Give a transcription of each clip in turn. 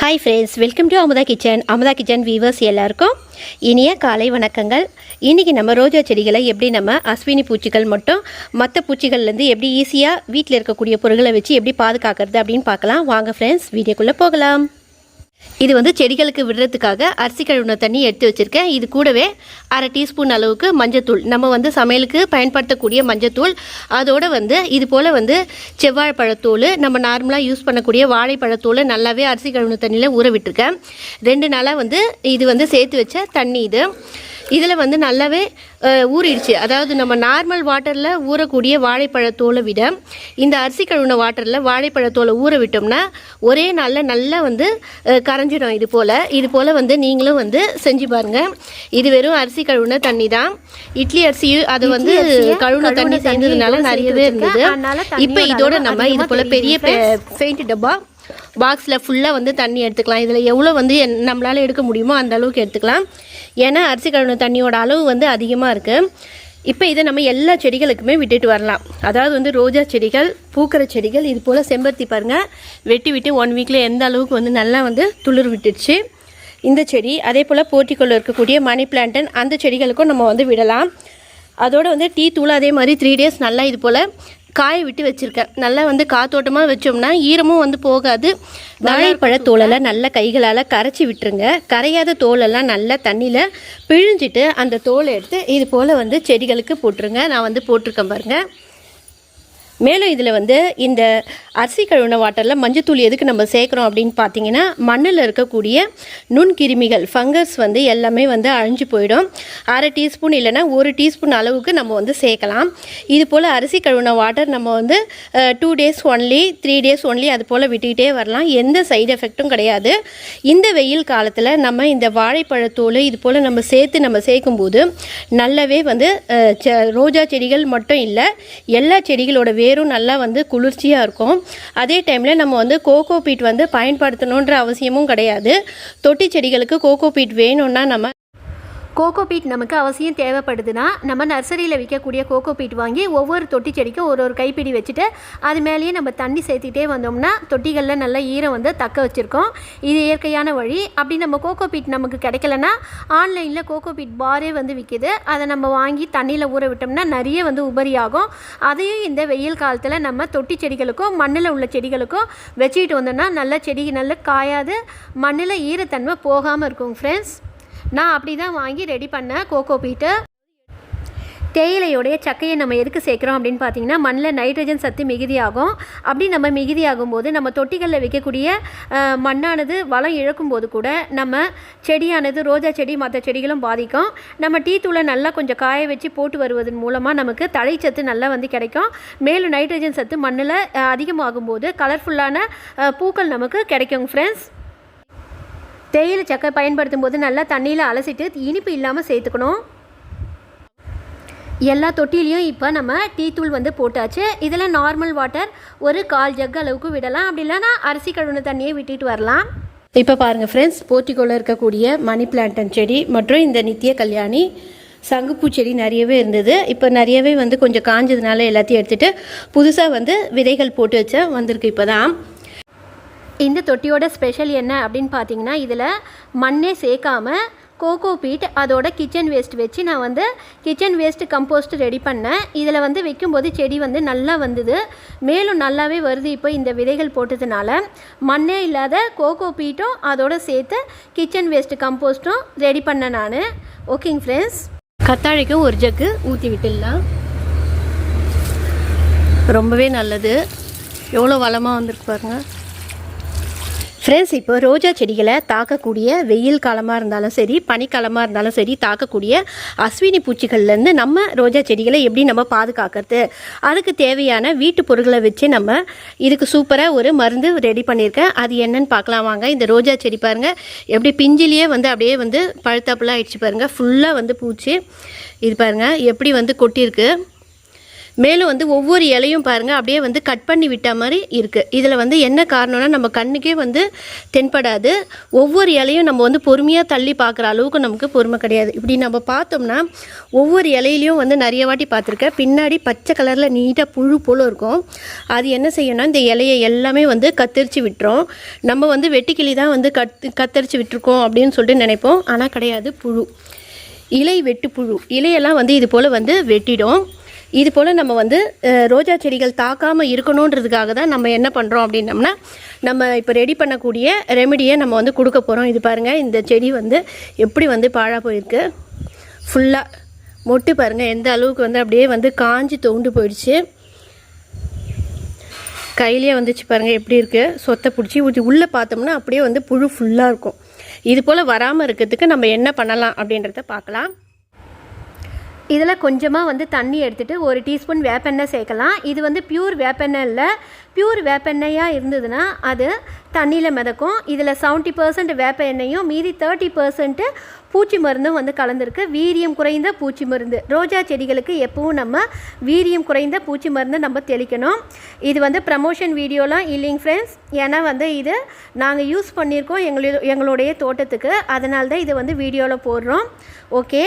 Hi friends welcome to Amudha kitchen Amudha kitchen viewers எல்லாருக்கும் இனிய காலை வணக்கங்கள். இன்றைக்கி நம்ம ரோஜா செடிகளை எப்படி நம்ம அஸ்வினி பூச்சிகள் மட்டும் மற்ற பூச்சிகள்லேருந்து எப்படி ஈஸியாக வீட்டில் இருக்கக்கூடிய பொருட்களை வச்சு எப்படி பாதுகாக்கிறது அப்படின்னு பார்க்கலாம். வாங்க ஃப்ரெண்ட்ஸ் வீடியோக்குள்ளே போகலாம். இது வந்து செடிகளுக்கு விடுறதுக்காக அரிசி கழுவின தண்ணி எடுத்து வச்சுருக்கேன். இது கூடவே அரை டீஸ்பூன் அளவுக்கு மஞ்சத்தூள். நம்ம வந்து சமையலுக்கு பயன்படுத்தக்கூடிய மஞ்சத்தூள். அதோடு வந்து இது போல் வந்து செவ்வாழைப்பழத்தூள் நம்ம நார்மலாக யூஸ் பண்ணக்கூடிய வாழைப்பழத்தூள் நல்லாவே அரிசி கழுவின தண்ணியில் ஊற விட்டுருக்கேன். ரெண்டு நாளாக வந்து இது வந்து சேர்த்து வச்ச தண்ணி இது. இதில் வந்து நல்லாவே ஊறிடுச்சு. அதாவது நம்ம நார்மல் வாட்டரில் ஊறக்கூடிய வாழைப்பழத்தோலை விட இந்த அரிசி கழுவின வாட்டரில் வாழைப்பழத்தோலை ஊற விட்டோம்னா ஒரே நாளில் நல்லா வந்து கரைஞ்சிடும் இது போல். இது போல் வந்து நீங்களும் வந்து செஞ்சு பாருங்கள் இது வெறும் அரிசி கழுவின தண்ணி தான். இட்லி அரிசி அது வந்து கழுவின தண்ணி சேர்ந்ததுனால நிறையவே இருந்தது. இப்போ இதோட நம்ம இது போல் பெரிய பெயிண்ட் டப்பா பாக்ஸில் ஃபுல்லாக வந்து தண்ணி எடுத்துக்கலாம். இதில் எவ்வளோ வந்து என்- எடுக்க முடியுமோ அந்த அளவுக்கு எடுத்துக்கலாம். ஏன்னா அரிசி கழுவின தண்ணியோட அளவு வந்து அதிகமாக இருக்குது இப்போ இதை நம்ம எல்லா செடிகளுக்குமே விட்டுட்டு வரலாம். அதாவது வந்து ரோஜா செடிகள் பூக்கிற செடிகள் இது போல் செம்பருத்தி பாருங்கள் வெட்டி விட்டு ஒன் வீக்கில் எந்த அளவுக்கு வந்து நல்லா வந்து துளிர் விட்டுடுச்சு இந்த செடி அதே போல் போர்ட்டிக்கோல இருக்கக்கூடிய மணி பிளான்டன் அந்த செடிகளுக்கும் நம்ம வந்து விடலாம். அதோடு வந்து டீ தூள் அதே மாதிரி த்ரீ டேஸ் நல்லா இது போல் காய விட்டு வச்சுருக்கேன். நல்லா வந்து காத்தோட்டமாக வச்சோம்னா ஈரமும் வந்து போகாது. வாழைப்பழ தோலெல்லாம் நல்ல கைகளால் கரைச்சி விட்டுருங்க. கரையாத தோலெல்லாம் நல்லா தண்ணியில் பிழிஞ்சிட்டு அந்த தோலை எடுத்து இது போல் வந்து செடிகளுக்கு போட்டுருங்க. நான் வந்து போட்டிருக்கேன் பாருங்கள் மேலும் இதில் வந்து இந்த அரிசி கழுவின வாட்டரில் மஞ்சத்தூள் எதுக்கு நம்ம சேர்க்குறோம் அப்படின்னு பார்த்தீங்கன்னா மண்ணில் இருக்கக்கூடிய நுண்கிருமிகள் ஃபங்கஸ் வந்து எல்லாமே வந்து அழிஞ்சு போயிடும். அரை டீஸ்பூன் இல்லைன்னா ஒரு டீஸ்பூன் அளவுக்கு நம்ம வந்து சேர்க்கலாம். இது போல் அரிசி கழுவின வாட்டர் நம்ம வந்து two days only three days only அது போல் விட்டுக்கிட்டே வரலாம். எந்த சைடு எஃபெக்ட்டும் கிடையாது. இந்த வெயில் காலத்தில் நம்ம இந்த வாழைப்பழத்தோல் இது போல் நம்ம சேர்த்து நம்ம சேர்க்கும்போது நல்லாவே வந்து ச ரோஜா செடிகள் மட்டும் இல்லை எல்லா செடிகளோட வேரும் நல்லா வந்து குளிர்ச்சியாக இருக்கும். அதே டைமில் நம்ம வந்து கோகோ பீட் வந்து பயன்படுத்தணுன்ற அவசியமும் கிடையாது. தொட்டி செடிகளுக்கு கோகோ பீட் வேணும்னா நம்ம கோகோ பீட் நமக்கு அவசியம் தேவைப்படுதுன்னா நம்ம நர்சரியில் விற்கக்கூடிய கோகோ பீட் வாங்கி ஒவ்வொரு தொட்டி செடிக்கும் ஒரு ஒரு கைப்பிடி வச்சுட்டு அது மேலேயே நம்ம தண்ணி சேர்த்துக்கிட்டே வந்தோம்னா தொட்டிகளில் நல்ல ஈரம் வந்து தக்க வச்சுருக்கோம். இது இயற்கையான வழி. அப்படி நம்ம கோகோ பீட் நமக்கு கிடைக்கலன்னா ஆன்லைனில் கோகோ பீட் பாரே வந்து விற்கிது அதை நம்ம வாங்கி தண்ணியில் ஊற விட்டோம்னா நிறைய வந்து உபரி ஆகும். அதையும் இந்த வெயில் காலத்தில் நம்ம தொட்டி செடிகளுக்கும் மண்ணில் உள்ள செடிகளுக்கும் வச்சுக்கிட்டு வந்தோம்னா நல்ல செடி நல்ல காயாது மண்ணில் ஈரத்தன்மை போகாமல் இருக்கும் ஃப்ரெண்ட்ஸ் நான் அப்படி தான் வாங்கி ரெடி பண்ணேன் கோகோ பீட்டு தேயிலையோடைய சக்கையை நம்ம எதுக்கு சேர்க்குறோம் அப்படின்னு பார்த்தீங்கன்னா மண்ணில் நைட்ரஜன் சத்து மிகுதியாகும். அப்படி நம்ம மிகுதியாகும் போது நம்ம தொட்டிகளில் வைக்கக்கூடிய மண்ணானது வளம் இழக்கும் போது கூட நம்ம செடியானது ரோஜா செடி மற்ற செடிகளும் பாதிக்கும். நம்ம டீ தூளை நல்லா கொஞ்சம் காய வச்சு போட்டு வருவதன் மூலமாக நமக்கு தழைச்சத்து நல்லா வந்து கிடைக்கும். மேலும் நைட்ரஜன் சத்து மண்ணில் அதிகமாகும் போது கலர்ஃபுல்லான பூக்கள் நமக்கு கிடைக்கும் ஃப்ரெண்ட்ஸ் தேயிலை சக்கை பயன்படுத்தும் போது நல்லா தண்ணியில் அலசிட்டு இனிப்பு இல்லாமல் சேர்த்துக்கணும். எல்லா தொட்டிலையும் இப்போ நம்ம டீ தூள் வந்து போட்டாச்சு. இதில் நார்மல் வாட்டர் ஒரு கால் ஜக் அளவுக்கு விடலாம். அப்படி இல்லைன்னா அரிசி கழுவின தண்ணியை விட்டுட்டு வரலாம். இப்போ பாருங்கள் ஃப்ரெண்ட்ஸ் போர்ட்டிக்கோல இருக்கக்கூடிய மணி பிளான்டன் செடி மற்றும் இந்த நித்திய கல்யாணி சங்குப்பூ செடி நிறையவே இருந்தது. இப்போ நிறையவே வந்து கொஞ்சம் காஞ்சதுனால எல்லாத்தையும் எடுத்துகிட்டு புதுசாக வந்து விதைகள் போட்டு வச்ச வந்திருக்கு இப்போ தான் இந்த தொட்டியோட ஸ்பெஷல் என்ன அப்படின்னு பார்த்தீங்கன்னா இதில் மண்ணே சேர்க்காம கோகோ பீட் அதோட கிச்சன் வேஸ்ட் வச்சு நான் வந்து கிச்சன் வேஸ்ட் கம்போஸ்ட் ரெடி பண்ணேன். இதில் வந்து வைக்கும்போது செடி வந்து நல்லா வந்தது. மேலும் நல்லாவே வருது இப்போ இந்த விதைகள் போட்டதுனால. மண்ணே இல்லாத கோகோ பீட்டும் அதோட சேர்த்து கிச்சன் வேஸ்ட் கம்போஸ்ட்டும் ரெடி பண்ணேன் நான். ஓகேங்க ஃப்ரெண்ட்ஸ் கத்தாழைக்கும் ஒரு ஜக்கு ஊற்றி விட்டுடலாம். ரொம்பவே நல்லது. எவ்வளோ வளமாக வந்திருக்கு பாருங்கள் ஃப்ரெண்ட்ஸ் இப்போ ரோஜா செடிகளை தாக்கக்கூடிய வெயில் காலமாக இருந்தாலும் சரி பனிக்காலமாக இருந்தாலும் சரி தாக்கக்கூடிய அஸ்வினி பூச்சிகள்லேருந்து நம்ம ரோஜா செடிகளை எப்படி நம்ம பாதுகாக்கிறது? அதுக்கு தேவையான வீட்டு பொருட்களை வச்சு நம்ம இதுக்கு சூப்பராக ஒரு மருந்து ரெடி பண்ணியிருக்கேன். அது என்னன்னு பார்க்கலாம் வாங்க. இந்த ரோஜா செடி பாருங்கள் எப்படி பிஞ்சிலேயே வந்து அப்படியே வந்து பழுத்தாப்புலாம் ஆயிடுச்சு பாருங்கள் ஃபுல்லாக வந்து பூச்சி. இது பாருங்கள் எப்படி வந்து கொட்டியிருக்கு. மேலும் வந்து ஒவ்வொரு இலையும் பாருங்கள் அப்படியே வந்து கட் பண்ணி விட்ட மாதிரி இருக்குது இதில் வந்து என்ன காரணம்னா நம்ம கண்ணுக்கே வந்து தென்படாது. ஒவ்வொரு இலையும் நம்ம வந்து பொறுமையாக தள்ளி பார்க்குற அளவுக்கு நமக்கு பொறுமை கிடையாது. இப்படி நம்ம பார்த்தோம்னா ஒவ்வொரு இலையிலையும் வந்து நிறைய வாட்டி பார்த்துருக்கேன். பின்னாடி பச்சை கலரில் நீட்டாக புழு போல் இருக்கும். அது என்ன செய்யணும்னா இந்த இலையை எல்லாமே வந்து கத்தரிச்சு விட்டுரும். நம்ம வந்து வெட்டுக்கிளி தான் வந்து கத் கத்தரிச்சு விட்டுருக்கோம் அப்படின்னு சொல்லிட்டு நினைப்போம். ஆனால் கிடையாது. புழு. இலை வெட்டுப்புழு. இலையெல்லாம் வந்து இது போல் வந்து வெட்டிடும். இது போல் நம்ம வந்து ரோஜா செடிகள் தாக்காமல் இருக்கணுன்றதுக்காக தான் நம்ம என்ன பண்ணுறோம் அப்படின்னம்னா நம்ம இப்போ ரெடி பண்ணக்கூடிய ரெமெடியை நம்ம வந்து கொடுக்க போகிறோம் இது பாருங்கள் இந்த செடி வந்து எப்படி வந்து பாழாக போயிருக்கு. ஃபுல்லாக மொட்டு பாருங்கள் எந்த அளவுக்கு வந்து அப்படியே வந்து காஞ்சி தோண்டு போயிடுச்சு. கையிலேயே வந்துச்சு பாருங்கள் எப்படி இருக்குது சொத்தை பிடிச்சி ஊற்றி உள்ளே பார்த்தோம்னா அப்படியே வந்து புழு ஃபுல்லாக இருக்கும். இது போல் வராமல் இருக்கிறதுக்கு நம்ம என்ன பண்ணலாம் அப்படின்றத பார்க்கலாம். இதில் கொஞ்சமாக வந்து தண்ணி எடுத்துகிட்டு ஒரு டீஸ்பூன் வேப்பெண்ணெய் சேர்க்கலாம். இது வந்து பியூர் வேப்பெண்ணெய் இல்லை. பியூர் வேப்பெண்ணெயாக இருந்ததுன்னா அது தண்ணியில் மிதக்கும். இதில் செவன்ட்டி பர்சன்ட் வேப்ப எண்ணெயும் மீதி தேர்ட்டி பர்சன்ட்டு பூச்சி மருந்தும் வந்து கலந்துருக்கு. வீரியம் குறைந்த பூச்சி மருந்து. ரோஜா செடிகளுக்கு எப்பவும் நம்ம வீரியம் குறைந்த பூச்சி மருந்து நம்ம தெளிக்கணும். இது வந்து ப்ரமோஷன் வீடியோலாம் இல்லைங்க ஃப்ரெண்ட்ஸ் ஏன்னா வந்து இது நாங்கள் யூஸ் பண்ணியிருக்கோம் எங்களு எங்களுடைய தோட்டத்துக்கு. அதனால தான் இது வந்து வீடியோவில் போடுறோம். ஓகே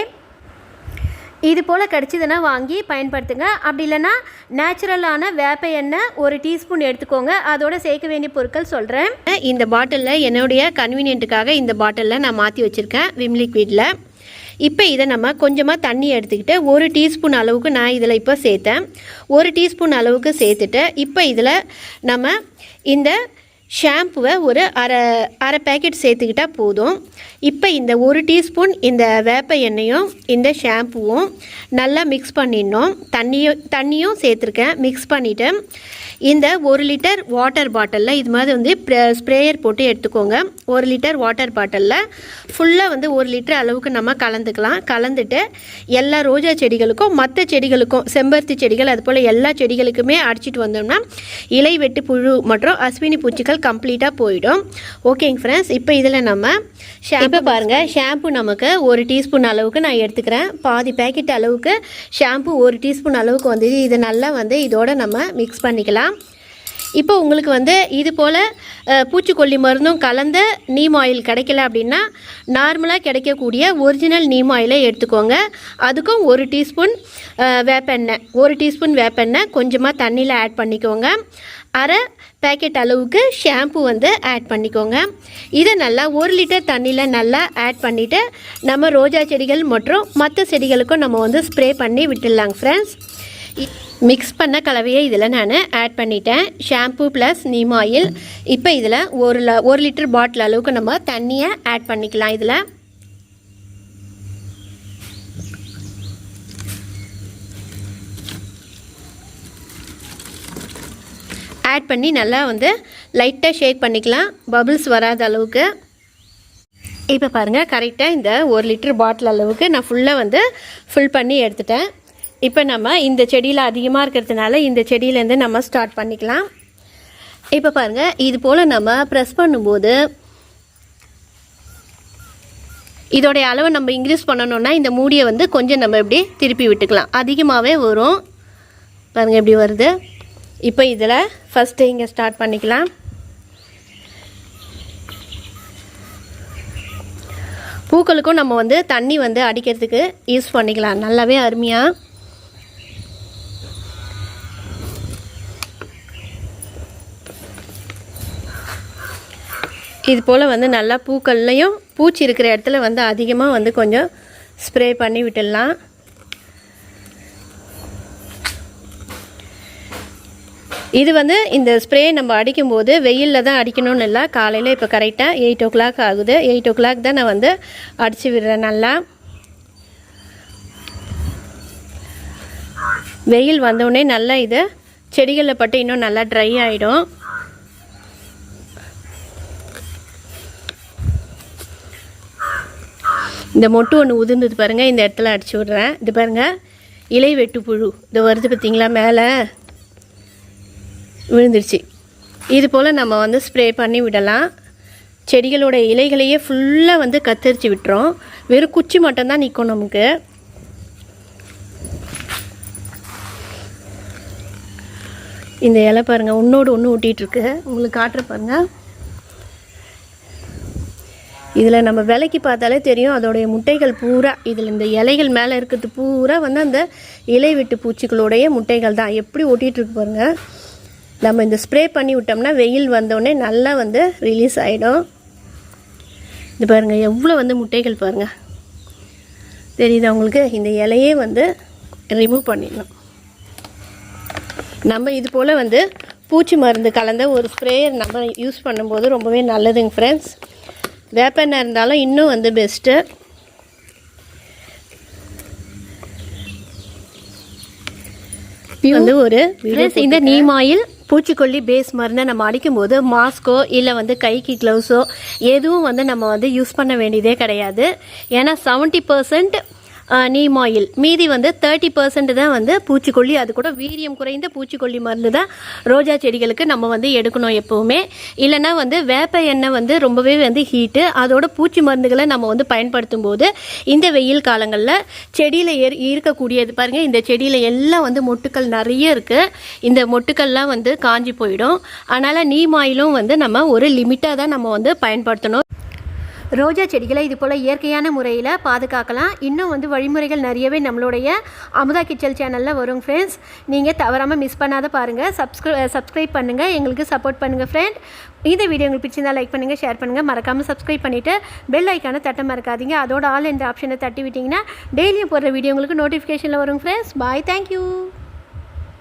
இது போல் கிடச்சிதுன்னா வாங்கி பயன்படுத்துங்க. அப்படி இல்லைன்னா நேச்சுரலான வேப்ப எண்ணெய் ஒரு டீஸ்பூன் எடுத்துக்கோங்க. அதோட சேர்க்க வேண்டிய பொருட்கள் சொல்கிறேன் இந்த பாட்டிலில் என்னுடைய கன்வீனியன்ட்டுக்காக இந்த பாட்டிலில் நான் மாற்றி வச்சுருக்கேன் விம் லிக்விடில் இப்போ இதை நம்ம கொஞ்சமாக தண்ணி எடுத்துக்கிட்டு ஒரு டீஸ்பூன் அளவுக்கு நான் இதில் இப்போ சேர்த்தேன். ஒரு டீஸ்பூன் அளவுக்கு சேர்த்துட்டு இப்போ இதில் நம்ம இந்த ஷாம்புவை ஒரு அரை அரை பேக்கெட் சேர்த்துக்கிட்டால் போதும். இப்போ இந்த ஒரு டீஸ்பூன் இந்த வேப்ப எண்ணெயும் இந்த ஷாம்புவும் நல்லா மிக்ஸ் பண்ணிடணும். தண்ணியும் தண்ணியும் சேர்த்துருக்கேன். மிக்ஸ் பண்ணிவிட்டு இந்த ஒரு லிட்டர் வாட்டர் பாட்டிலில் இது மாதிரி வந்து ஸ்ப்ரேயர் போட்டு எடுத்துக்கோங்க. ஒரு லிட்டர் வாட்டர் பாட்டிலில் ஃபுல்லாக வந்து ஒரு லிட்டர் அளவுக்கு நம்ம கலந்துக்கலாம். கலந்துட்டு எல்லா ரோஜா செடிகளுக்கும் மற்ற செடிகளுக்கும் செம்பருத்தி செடிகள் அது போல் எல்லா செடிகளுக்குமே அடிச்சிட்டு வந்தோம்னா இலை வெட்டு புழு மற்றும் அஸ்வினி பூச்சிகள் கம்ப்ளீட்டாக போயிடும். ஓகேங்க ஃப்ரெண்ட்ஸ் இப்போ இதில் நம்ம ஷாம்பு பாருங்கள் ஷாம்பு நமக்கு ஒரு டீஸ்பூன் அளவுக்கு நான் எடுத்துக்கிறேன். பாதி பேக்கெட் அளவுக்கு ஷாம்பு ஒரு டீஸ்பூன் அளவுக்கு வந்து இதை நல்லா வந்து இதோட நம்ம மிக்ஸ் பண்ணிக்கலாம். இப்போ உங்களுக்கு வந்து இது போல் பூச்சிக்கொல்லி மருந்தும் கலந்த நீம் ஆயில் கிடைக்கல அப்படின்னா நார்மலாக கிடைக்கக்கூடிய ஒரிஜினல் நீம் ஆயிலை எடுத்துக்கோங்க. அதுக்கும் ஒரு டீஸ்பூன் வேப்பெண்ணெய் ஒரு டீஸ்பூன் வேப்பெண்ணெய் கொஞ்சமாக தண்ணியில் ஆட் பண்ணிக்கோங்க. அரை பேக்கெட் அளவுக்கு ஷாம்பு வந்து ஆட் பண்ணிக்கோங்க. இதை நல்லா ஒரு லிட்டர் தண்ணியில் நல்லா ஆட் பண்ணிவிட்டு நம்ம ரோஜா செடிகள் மற்றும் மற்ற செடிகளுக்கும் நம்ம வந்து ஸ்ப்ரே பண்ணி விட்டுடலாங்க ஃப்ரெண்ட்ஸ் மிக்ஸ் பண்ண கலவையை இதில் நான் ஆட் பண்ணிட்டேன். ஷாம்பு ப்ளஸ் நீம் ஆயில் இப்போ இதில் ஒரு ல ஒரு லிட்டர் பாட்டில் அளவுக்கு நம்ம தண்ணியை ஆட் பண்ணிக்கலாம் இதில். ஆட் பண்ணி நல்லா வந்து லைட்டாக ஷேக் பண்ணிக்கலாம். பபுள்ஸ் வராத அளவுக்கு. இப்போ பாருங்கள் கரெக்டாக இந்த ஒரு லிட்டர் பாட்டில் அளவுக்கு நான் ஃபுல்லாக வந்து ஃபில் பண்ணி எடுத்துட்டேன். இப்போ நம்ம இந்த செடியில் அதிகமாக இருக்கிறதுனால இந்த செடியிலேருந்து நம்ம ஸ்டார்ட் பண்ணிக்கலாம். இப்போ பாருங்கள் இது போல் நம்ம ப்ரெஸ் பண்ணும்போது இதோடைய அளவை நம்ம இன்க்ரீஸ் பண்ணணுன்னா இந்த மூடியை வந்து கொஞ்சம் நம்ம இப்படி திருப்பி விட்டுக்கலாம். அதிகமாகவே வரும். பாருங்கள் எப்படி வருது. இப்போ இதில் ஃபஸ்ட்டு இங்கே ஸ்டார்ட் பண்ணிக்கலாம். பூக்களுக்கும் நம்ம வந்து தண்ணி வந்து அடிக்கிறதுக்கு யூஸ் பண்ணிக்கலாம். நல்லாவே அருமையாக இது போல் வந்து நல்லா பூக்கள்லையும் பூச்சி இருக்கிற இடத்துல வந்து அதிகமாக வந்து கொஞ்சம் ஸ்ப்ரே பண்ணி விட்டுடலாம். இது வந்து இந்த ஸ்ப்ரே நம்ம அடிக்கும்போது வெயிலில் தான் அடிக்கணும்னு இல்லை காலையில் இப்போ கரெக்டாக எயிட் ஓ கிளாக் ஆகுது. எயிட் ஓ கிளாக் தான் நான் வந்து அடித்து விடுறேன் நல்லா. வெயில் வந்தோடனே நல்லா இது செடிகளில் பட்டு இன்னும் நல்லா ட்ரை ஆகிடும் இந்த மொட்டு ஒன்று உதிர்ந்தது பாருங்கள் இந்த இடத்துல அடிச்சு விட்றேன். இது பாருங்கள் இலை வெட்டு புழு. இது வருது பார்த்தீங்களா மேலே? விழுந்துருச்சு. இது போல் நம்ம வந்து ஸ்ப்ரே பண்ணி விடலாம். செடிகளோட இலைகளையே ஃபுல்லாக வந்து கத்தரிச்சு விட்டுறோம். வெறும் குச்சி மட்டும்தான் நிற்கும் நமக்கு. இந்த இலை பாருங்கள் ஒன்றோடு ஒன்று ஊட்டிகிட்ருக்கு உங்களுக்கு காட்டுற பாருங்கள் இதில் நம்ம விலைக்கு பார்த்தாலே தெரியும் அதோடைய முட்டைகள் பூரா இதில் இந்த இலைகள் மேலே இருக்கிறது பூரா வந்து அந்த இலை விட்டு பூச்சிகளுடைய முட்டைகள் தான். எப்படி ஒட்டிகிட்டு பாருங்கள் நம்ம இந்த ஸ்ப்ரே பண்ணி விட்டோம்னா வெயில் வந்தோடனே நல்லா வந்து ரிலீஸ் ஆகிடும் இது பாருங்கள் எவ்வளோ வந்து முட்டைகள் பாருங்கள் தெரியுதா உங்களுக்கு? இந்த இலையே வந்து ரிமூவ் பண்ணிடணும் நம்ம இது போல் வந்து பூச்சி மருந்து கலந்த ஒரு ஸ்ப்ரேயர் நம்ம யூஸ் பண்ணும்போது ரொம்பவே நல்லதுங்க ஃப்ரெண்ட்ஸ் வேப்பெண்ணெய் இருந்தாலும் இன்னும் வந்து பெஸ்ட்டு வந்து ஒரு இந்த நீம் ஆயில் பூச்சிக்கொல்லி பேஸ் மருந்தை நம்ம அடிக்கும்போது மாஸ்கோ இல்லை வந்து கைக்கு க்ளவுஸோ எதுவும் வந்து நம்ம வந்து யூஸ் பண்ண வேண்டியதே கிடையாது. ஏன்னா செவன்ட்டி பர்சன்ட் நீம் ஆயில். மீதி வந்து தேர்ட்டி பர்சன்ட் தான் வந்து பூச்சிக்கொல்லி அது கூட வீரியம் குறைந்த பூச்சிக்கொல்லி மருந்து தான் ரோஜா செடிகளுக்கு நம்ம வந்து எடுக்கணும் எப்போவுமே. இல்லைன்னா வந்து வேப்ப எண்ணெய் வந்து ரொம்பவே வந்து ஹீட்டு அதோட பூச்சி மருந்துகளை நம்ம வந்து பயன்படுத்தும் போது இந்த வெயில் காலங்களில் செடியில் இருக்கக்கூடியது பாருங்கள் இந்த செடியில் எல்லாம் வந்து மொட்டுக்கள் நிறைய இருக்குது இந்த மொட்டுக்கள்லாம் வந்து காஞ்சி போயிடும். அதனால் நீம் ஆயிலும் வந்து நம்ம ஒரு லிமிட்டாக தான் நம்ம வந்து பயன்படுத்தணும். ரோஜா செடிகளை இது போல் இயற்கையான முறையில் பாதுகாக்கலாம். இன்னும் வந்து வழிமுறைகள் நிறையவே நம்மளுடைய அமுதா கிச்சல் சேனலில் வரும் ஃப்ரெண்ட்ஸ் நீங்கள் தவறாமல் மிஸ் பண்ணாத பாருங்கள் சப்ஸ்கிரை சப்ஸ்கிரைப் பண்ணுங்கள் எங்களுக்கு சப்போர்ட் பண்ணுங்கள் ஃப்ரெண்ட் இந்த வீடியோ உங்களுக்கு பிடிச்சிருந்தால் லைக் பண்ணுங்கள் ஷேர் பண்ணுங்கள் மறக்காமல் சப்ஸ்கிரைப் பண்ணிவிட்டு பெல் ஐக்கானை தட்ட மறக்காதீங்க. அதோட ஆல் என்ற ஆப்ஷனை தட்டி விட்டிங்கன்னா டெய்லியும் போடுற வீடியோ உங்களுக்கு நோட்டிஃபிகேஷனில் வரும் ஃப்ரெண்ட்ஸ் பாய் தேங்க்யூ